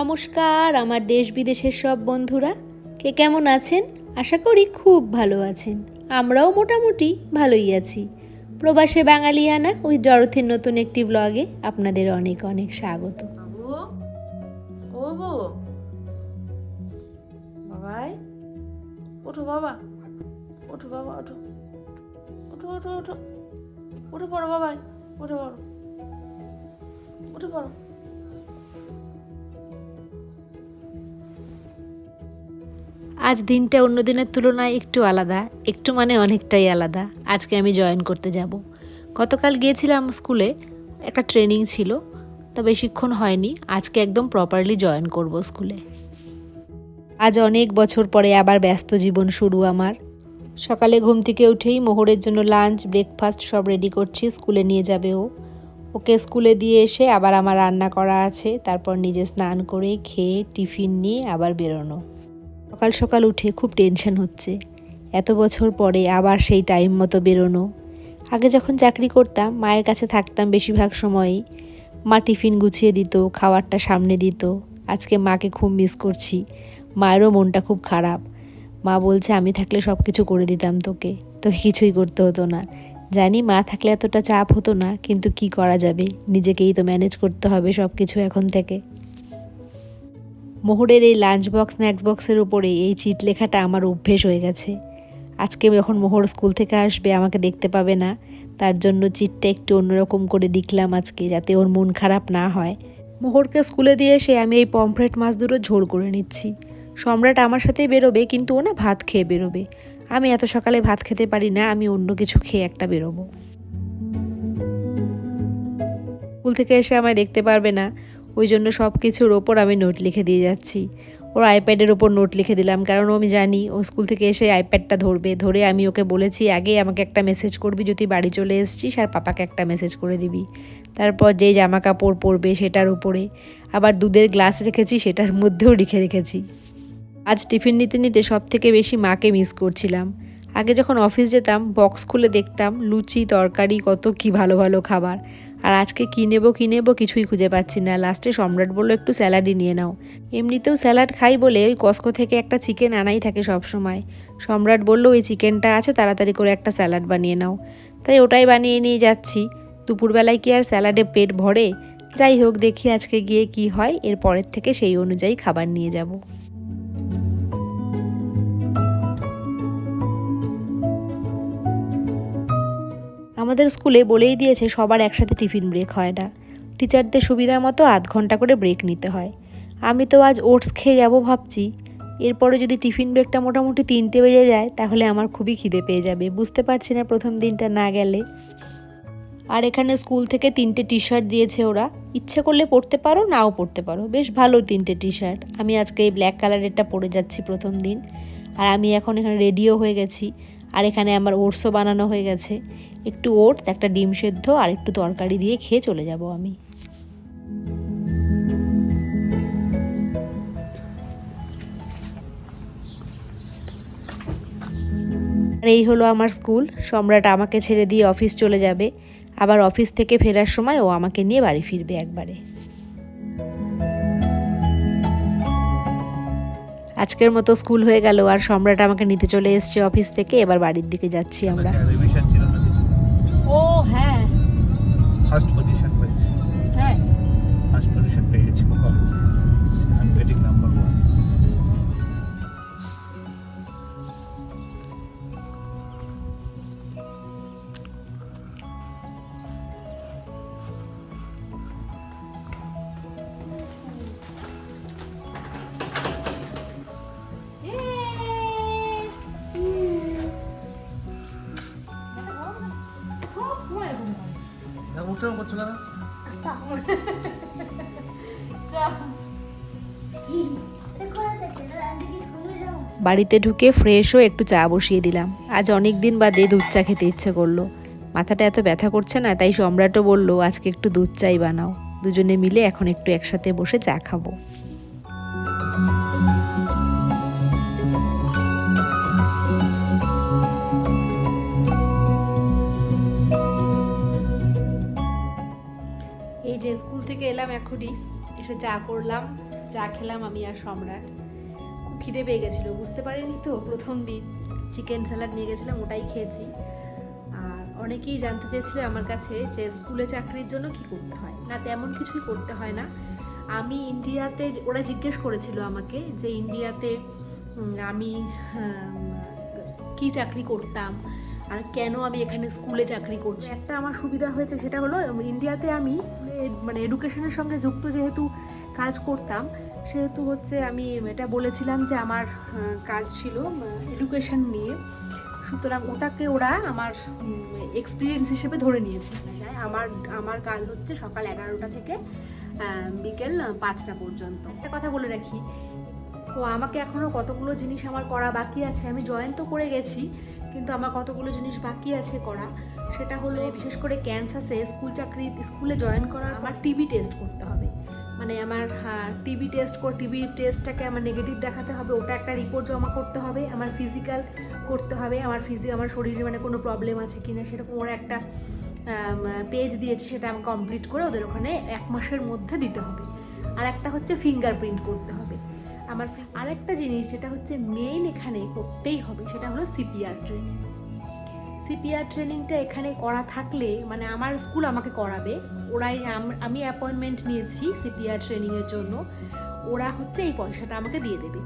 নমস্কার, আমার দেশ বিদেশের সব বন্ধুরা। কে কেমন আছেন? আশা করি খুব ভালো আছেন। আমরাও মোটামুটি ভালোই আছি। প্রবাসে বাঙালিয়ানা, ওই জড়থের নতুন একটি ব্লগে আপনাদের অনেক অনেক স্বাগত। ও ওঠো বাবা। ওঠো বাবা, ওঠো। ওঠো ওঠো ওঠো। পড়ো উঠে পড়ো। আজ দিনটা অন্য দিনের তুলনায় একটু আলাদা, একটু মানে অনেকটাই আলাদা। আজকে আমি জয়েন করতে যাব। গতকাল গিয়েছিলাম স্কুলে, একটা ট্রেনিং ছিল, তা বেশিক্ষণ হয়নি, আজকে একদম প্রপারলি জয়েন করব স্কুলে। আজ অনেক বছর পরে আবার ব্যস্ত জীবন শুরু আমার। সকালে ঘুম থেকে উঠেই মোহরের জন্য লাঞ্চ ব্রেকফাস্ট সব রেডি করছি, স্কুলে নিয়ে যাবে ও। ওকে স্কুলে দিয়ে এসে আবার আমার রান্না করা আছে, তারপর নিজে স্নান করে খেয়ে টিফিন নিয়ে আবার বেরোনো। সকাল সকাল উঠে খুব টেনশন হচ্ছে। এত বছর পরে আবার সেই টাইম মতো বেরোনো। আগে যখন চাকরি করতাম, মায়ের কাছে থাকতাম বেশিরভাগ সময়ই। মা টিফিন গুছিয়ে দিত, খাবারটা সামনে দিত। আজকে মাকে খুব মিস করছি। মায়েরও মনটা খুব খারাপ। মা বলছে, আমি থাকলে সব কিছু করে দিতাম তোকে। তোকে কিছুই করতে হতো না। জানি মা থাকলে এতটা চাপ হতো না, কিন্তু কি করা যাবে? নিজেকেই তো ম্যানেজ করতে হবে সব কিছু এখন থেকে। মোহরের এই লাঞ্চ বক্স স্ন্যাক্স বক্সের উপরে এই চিট লেখাটা আমার অভ্যেস হয়ে গেছে। আজকে যখন মোহর স্কুল থেকে আসবে, আমাকে দেখতে পাবে না। তার জন্য চিটটা একটু অন্যরকম করে লিখলাম আজকে, যাতে ওর মন খারাপ না হয়। মোহরকে স্কুলে দিয়ে এসে আমি এই পমফ্রেট মাছ দুটো ঝোল করে নিচ্ছি। সম্রাট আমার সাথেই বেরোবে, কিন্তু ও না ভাত খেয়ে বেরোবে। আমি এত সকালে ভাত খেতে পারি না, আমি অন্য কিছু খেয়ে একটা বেরোবো। স্কুল থেকে এসে আমায় দেখতে পারবে না। ওই জন্য সব কিছুর ওপর আমি নোট লিখে দিয়ে যাচ্ছি। ওর আইপ্যাডের ওপর নোট লিখে দিলাম, কারণ আমি জানি, ও স্কুল থেকে এসে আইপ্যাডটা ধরবে। ধরে আমি ওকে বলেছি, আগে আমাকে একটা মেসেজ করবি যদি বাড়ি চলে এসছিস আর পাপাকে একটা মেসেজ করে দিবি। তারপর যেই জামা কাপড় পরবে সেটার উপরে, আবার দুধের গ্লাস রেখেছি, সেটার মধ্যেও লিখে রেখেছি। আজ টিফিন নিতে নিতে সব থেকে বেশি মাকে মিস করছিলাম। আগে যখন অফিস যেতাম বক্স খুলে দেখতাম, লুচি, তরকারি, কত কি ভালো ভালো খাবার। আর আজকে কী নেব কী নেব কিছুই খুঁজে পাচ্ছি না। লাস্টে সম্রাট বলল, একটু স্যালাডই নিয়ে নাও। এমনিতেও স্যালাড খাই বলে ওই কস্কো থেকে একটা চিকেন আনাই থাকে সব সময়। সম্রাট বলল, ওই চিকেনটা আছে, তাড়াতাড়ি করে একটা স্যালাড বানিয়ে নাও। তাই ওটাই বানিয়ে নিয়ে যাচ্ছি। দুপুরবেলায় কি আর স্যালাডে পেট ভরে? যাই হোক, দেখি আজকে গিয়ে কি হয়। এর পরের থেকে সেই অনুযায়ী খাবার নিয়ে যাব। আমাদের স্কুলে বলেই দিয়েছে, সবার একসাথে টিফিন ব্রেক হয় না। টিচারদের সুবিধা মতো আধ ঘণ্টা করে ব্রেক নিতে হয়। আমি তো আজ ওটস খেয়ে যাব ভাবছি। এরপরে যদি টিফিন ব্রেকটা মোটামুটি তিনটে বেজে যায়, তাহলে আমার খুবই খিদে পেয়ে যাবে। বুঝতে পারছি না প্রথম দিনটা না গেলে। আর এখানে স্কুল থেকে তিনটে টি শার্ট দিয়েছে ওরা। ইচ্ছে করলে পরতে পারো, নাও পরতে পারো। বেশ ভালো তিনটে টি শার্ট আমি আজকে এই ব্ল্যাক কালারেরটা পরে যাচ্ছি প্রথম দিন। আর আমি এখন এখানে রেডিও হয়ে গেছি। আর এখানে আমার ওটসও বানানো হয়ে গেছে। একটু ওটস, একটা ডিম সেদ্ধ আর একটু তরকারি দিয়ে খেয়ে চলে যাব আমি। আর এই হলো আমার স্কুল। সম্রাট আমাকে ছেড়ে দিয়ে অফিস চলে যাবে। আবার অফিস থেকে ফেরার সময় ও আমাকে নিয়ে বাড়ি ফিরবে একবারে। আজকের মতো স্কুল হয়ে গেল আর সম্রাট আমাকে নিতে চলে এসছে অফিস থেকে। এবার বাড়ির দিকে যাচ্ছি আমরা। করছ কেন? বাড়িতে ঢুকে ফ্রেশ হয়ে একটু চা বসিয়ে দিলাম। আজ অনেক দিন বাদে দুধ চা খেতে ইচ্ছে করল। মাথাটা এত ব্যথা করছে না, তাই সম্রাটও বলল, আজকে একটু দুধ চাই বানাও। দুজনে মিলে এখন একটু একসাথে বসে চা খাব। এলাম এখনই। এসে চা করলাম, চা খেলাম আমি আর সম্রাট। খুব খিদে পেয়ে গেছিল, বুঝতে পারিনি তো প্রথম দিন। চিকেন স্যালাড নিয়ে গেছিলাম, ওটাই খেয়েছি। আর অনেকেই জানতে চেয়েছিল আমার কাছে যে স্কুলে চাকরির জন্য কি করতে হয়। না, তেমন কিছুই করতে হয় না। আমি ইন্ডিয়াতে, ওরা জিজ্ঞেস করেছিল আমাকে যে ইন্ডিয়াতে আমি কি চাকরি করতাম আর কেন আমি এখানে স্কুলে চাকরি করছি? একটা আমার সুবিধা হয়েছে, সেটা হলো, ইন্ডিয়াতে আমি মানে এডুকেশনের সঙ্গে যুক্ত যেহেতু কাজ করতাম, সেহেতু হচ্ছে আমি এটা বলেছিলাম যে আমার কাজ ছিল এডুকেশন নিয়ে। সুতরাং ওটাকে ওরা আমার এক্সপিরিয়েন্স হিসেবে ধরে নিয়েছে। যায় আমার আমার কাজ হচ্ছে সকাল এগারোটা থেকে বিকেল পাঁচটা পর্যন্ত। একটা কথা বলে রাখি, ও আমাকে এখনও কতগুলো জিনিস আমার করা বাকি আছে, আমি জয়েন তো করে গেছি কিন্তু আমার কতগুলো জিনিস বাকি আছে করা। সেটা হলো বিশেষ করে ক্যান্সাসে স্কুল চাকরি, স্কুলে জয়েন করার আমার টিবি টেস্ট করতে হবে। মানে আমার টিবি টেস্ট করে টিবি টেস্টটাকে আমার নেগেটিভ দেখাতে হবে, ওটা একটা রিপোর্ট জমা করতে হবে, আমার ফিজিক্যাল করতে হবে, আমার ফিজি আমার শরীরে মানে কোনো প্রবলেম আছে কি না সেরকম ওরা একটা পেজ দিয়েছে, সেটা আমি কমপ্লিট করে ওদের ওখানে এক মাসের মধ্যে দিতে হবে। আর একটা হচ্ছে ফিঙ্গারপ্রিন্ট করতে হবে। আমার আরেকটা জিনিস যেটা হচ্ছে মেইন এখানে করতেই হবে, সেটা হলো সিপিআর ট্রেনিং সিপিআর ট্রেনিংটা এখানে করা থাকলে মানে আমার স্কুল আমাকে করাবে। ওরাই আমি অ্যাপয়েন্টমেন্ট নিয়েছি সিপিআর ট্রেনিংয়ের জন্য। ওরা হচ্ছে এই পয়সাটা আমাকে দিয়ে দেবে।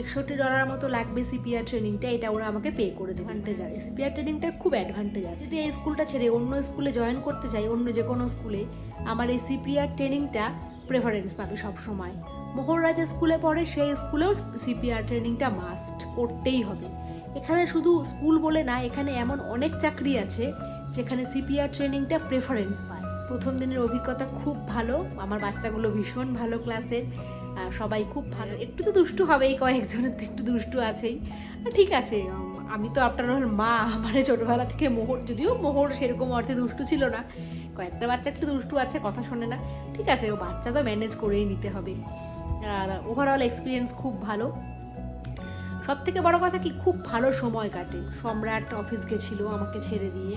একষট্টি ডলার মতো লাগবে সিপিআর ট্রেনিংটা এটা ওরা আমাকে পে করে দেবে। অ্যাডভান্টেজ আছে। সিপিআর ট্রেনিংটা খুব অ্যাডভান্টেজ আছে। যদি এই স্কুলটা ছেড়ে অন্য স্কুলে জয়েন করতে চাই, অন্য যে কোনো স্কুলে আমার এই সিপিআর ট্রেনিংটা প্রেফারেন্স পাবে সব সময় মোহররা যে স্কুলে পড়ে, সেই স্কুলেও সিপিআর ট্রেনিংটা মাস্ট করতেই হবে। এখানে শুধু স্কুল বলে না, এখানে এমন অনেক চাকরি আছে, যেখানে সিপিআর ট্রেনিংটা প্রেফারেন্স পায়। প্রথম দিনের অভিজ্ঞতা খুব ভালো, আমার বাচ্চাগুলো ভীষণ ভালো ক্লাসের সবাই খুব ভালো। একটু তো দুষ্টু হবেই, কয়েকজনের তো একটু দুষ্টু আছেই। ঠিক আছে আমি তো আপনার হল মা মানে ছোটোবেলা থেকে মোহর, যদিও মোহর সেরকম অর্থে দুষ্টু ছিল না, কয়েকটা বাচ্চা একটু দুষ্টু আছে, কথা শোনে না। ঠিক আছে, ও বাচ্চা তো ম্যানেজ করেই নিতে হবে। আর ওভারঅল এক্সপিরিয়েন্স খুব ভালো। সব থেকে বড় কথা কি, খুব ভালো সময় কাটে। সম্রাট অফিস গেছিল আমাকে ছেড়ে দিয়ে।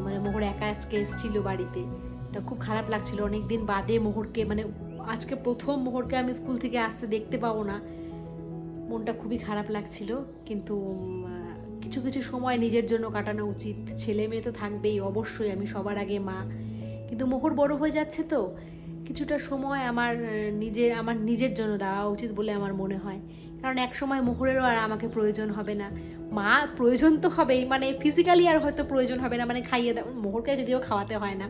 মানে মোহর একা আজকে এসেছিল বাড়িতে। তা খুব খারাপ লাগছিল। অনেক দিন বাদে মোহরকে মানে আজকে প্রথম মোহরকে আমি স্কুল থেকে আসতে দেখতে পাবো না। মনটা খুবই খারাপ লাগছিল। কিন্তু কিছু কিছু সময় নিজের জন্য কাটানো উচিত। ছেলে মেয়ে তো থাকবেই, অবশ্যই আমি সবার আগে মা। কিন্তু মোহর বড় হয়ে যাচ্ছে তো। কিছুটা সময় আমার নিজের আমার নিজের জন্য দেওয়া উচিত বলে আমার মনে হয়। কারণ এক সময় মোহরেরও আর আমাকে প্রয়োজন হবে না। মা, প্রয়োজন তো হবেই। মানে ফিজিক্যালি আর হয়তো প্রয়োজন হবে না। মানে খাইয়ে দাও মোহরকে যদিও খাওয়াতে হয় না।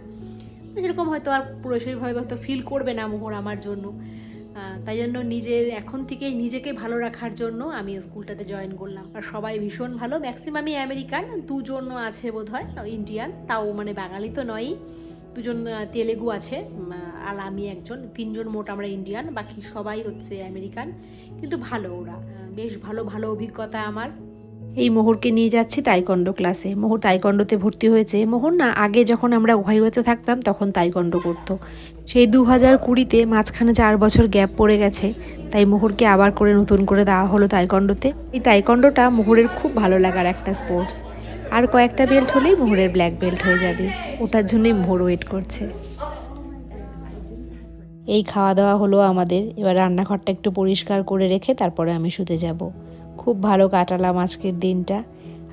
সেরকম হয়তো আর পুরোপুরিভাবে হয়তো ফিল করবে না মোহর আমার জন্য। তাই জন্য নিজের, এখন থেকেই নিজেকে ভালো রাখার জন্য আমি স্কুলটাতে জয়েন করলাম। আর সবাই ভীষণ ভালো। ম্যাক্সিমামই আমেরিকান দুজন আছে বোধ হয় ইন্ডিয়ান তাও মানে বাঙালি তো নয়ই। দুজন তেলেগু আছে আর আমি একজন। তিনজন মোট আমরা ইন্ডিয়ান বাকি সবাই হচ্ছে আমেরিকান কিন্তু ভালো ওরা। বেশ ভালো ভালো অভিজ্ঞতা আমার। এই মোহরকে নিয়ে যাচ্ছি তাইকন্ডো ক্লাসে মোহর তাইকন্ডোতে ভর্তি হয়েছে। মোহর না, আগে যখন আমরা ওহাইওতে থাকতাম, তখন তাইকন্ডো করতো। সেই দু হাজার কুড়িতে মাঝখানে চার বছর গ্যাপ পড়ে গেছে, তাই মোহরকে আবার করে নতুন করে দেওয়া হলো তাইকন্ডোতে এই তাইকন্ডোটা মোহরের খুব ভালো লাগার একটা স্পোর্টস আর কয়েকটা বেল্ট হলেই মোহরের ব্ল্যাক বেল্ট হয়ে যাবে। ওটার জন্যই মোহর ওয়েট করছে। এই খাওয়া দাওয়া হলো আমাদের। এবার রান্নাঘরটা একটু পরিষ্কার করে রেখে তারপরে আমি শুতে যাব। খুব ভালো কাটালাম আজকের দিনটা।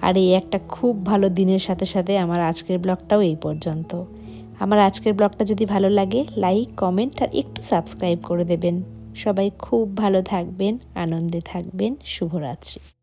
আর এই একটা খুব ভালো দিনের সাথে সাথে আমার আজকের ব্লগটাও এই পর্যন্ত। আমার আজকের ব্লগটা যদি ভালো লাগে, লাইক, কমেন্ট আর একটু সাবস্ক্রাইব করে দেবেন। সবাই খুব ভালো থাকবেন, আনন্দে থাকবেন। শুভরাত্রি।